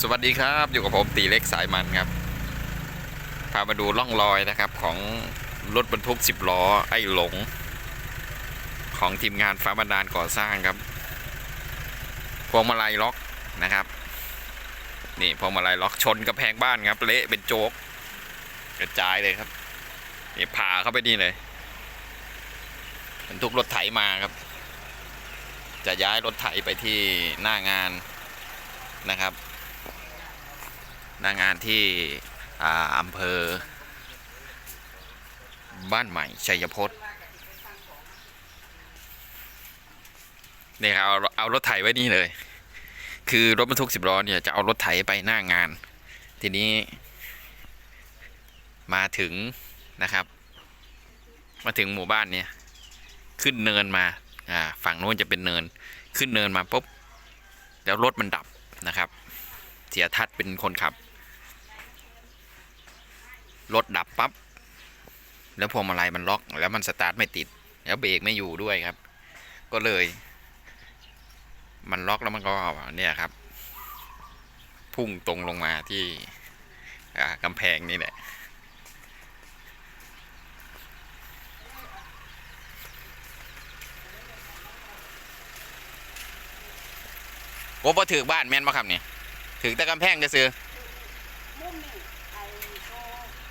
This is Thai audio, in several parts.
สวัสดีครับอยู่กับผมตีเล็กสายมันครับ พามาดูร่องรอยนะครับของรถบรรทุก10ล้อไอ้หลง ของทีมงานฟ้าบันดาลก่อสร้างครับ พวงมาลัยล็อกนะครับ นี่พวงมาลัยล็อกชนกระแพงบ้านครับ เละเป็นโจ๊กกระจายเลยครับนี่ผ่าเข้าไปนี่เลยบรรทุกรถไถมาครับ จะย้ายรถไถไปที่หน้างานนะครับ หน้างานที่อาอำเภอ บ้านใหม่ชัยพจน์เนี่ยครับเอาเอารถไถไว้นี่เลย คือรถบรรทุกสิบล้อเนี่ยจะเอารถไถไปหน้างาน ทีนี้ มาถึงนะครับ มาถึงหมู่บ้านเนี่ยขึ้นเนินมาอ่าฝั่งโน้นจะเป็นเนิน ขึ้นเนินมาปุ๊บแล้วรถมันดับนะครับ เสียทัศน์เป็นคนขับ รถดับปับ๊บแล้วพวงมาลัยมันล็อก แล้วมันสตาร์ทไม่ติด แล้วเบรกไม่อยู่ด้วยครับ ก็เลย มันล็อกแล้วมันก็เนี่ยครับ พุ่งตรงลงมาที่กำแพงนี่แหละโอ้พอถือบ้านแม่นมาครับเนี่ยถือแต่กำแพงจะซื้อ นี่ไอ้โต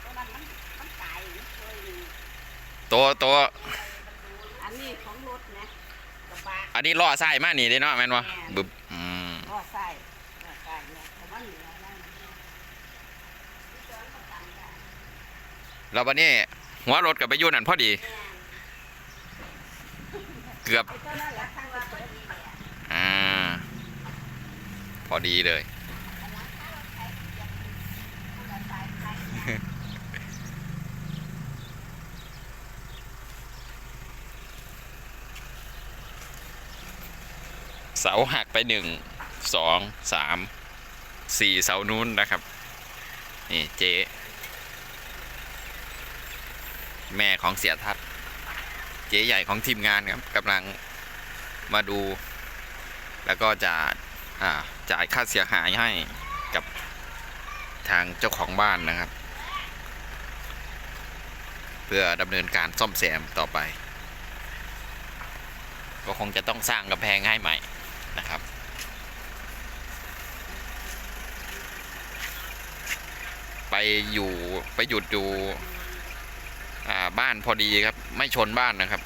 โตนั้นมันมันตายเคยมีตัวตัวอันนี้ของรถนะกระบะอันนี้ล่อไส้มากนี่เด้เนาะแม่นวะแม่นบึบอืมก็ใส่ก็ใส่เนี่ยแต่ว่าเหนือนั่นแล้ววันนี้หัวรถกับไปอยุ่นั่นพอดี เกือบไอ้เจ้านั่นแหละทั้งว่าตัวนี้เนี่ยอ่า พอดีเลย เสาหักไปหนึ่งสองสามสี่เสานู้นนะครับ นี่เจ๊แม่ของเสียทัศเจ๊ใหญ่ของทีมงานครับกำลังมาดู แล้วก็จะจ่ายค่าเสียหายให้กับทางเจ้าของบ้านนะครับ พื่อดำเนินการซ่อมแซมต่อไป ก็คงจะต้องสร้างกำแพงให้ใหม่นะครับ ไปอยู่ไปหยุดอยู่บ้านพอดีครับ ไม่ชนบ้านนะครับ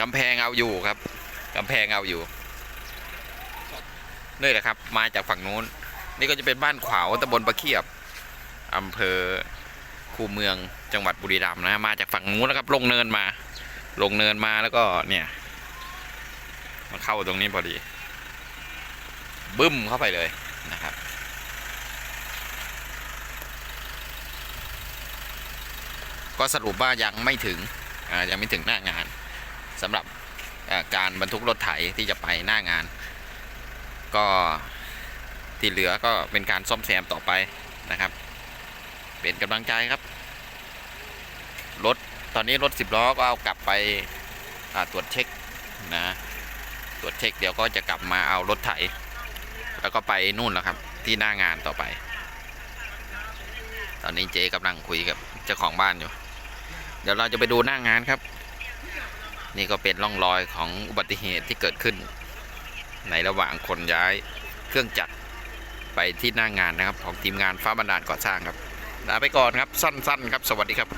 กำแพงเอาอยู่ครับกำแพงเอาอยู่นี่แหละครับ มาจากฝั่งนู้น นี่ก็จะเป็นบ้านขวาวตำบลประเคียบอำเภอ คูเมืองจังหวัดบุรีรัมย์นะมาจากฝั่งนู้นแล้วครับลงเนินมา ลงเนินมาแล้วก็เนี่ยมาเข้าตรงนี้พอดี บึ้มเข้าไปเลยนะครับก็สรุปว่ายังไม่ถึงอ่ายังไม่ถึงหน้างานสำหรับการบรรทุกรถไถที่จะไปหน้างาน ก็ที่เหลือก็เป็นการซ่อมแซมต่อไปนะครับ เป็นกำลังใจครับ รถตอนนี้รถสิบล้อก็เอากลับไปตรวจเช็คนะตรวจเช็คเดี๋ยวก็จะกลับมาเอารถไถ แล้วก็ไปนู่นแล้วครับ ที่หน้างานต่อไป ตอนนี้เจ๊กำลังคุยกับเจ้าของบ้านอยู่ เดี๋ยวเราจะไปดูหน้างานครับ นี่ก็เป็นร่องรอยของอุบัติเหตุที่เกิดขึ้น ในระหว่างคนย้ายเครื่องจักรไปที่หน้างานนะครับ ของทีมงานฟ้าบันดาลก่อสร้างครับ ลาไปก่อนครับสั้นๆครับ สวัสดีครับ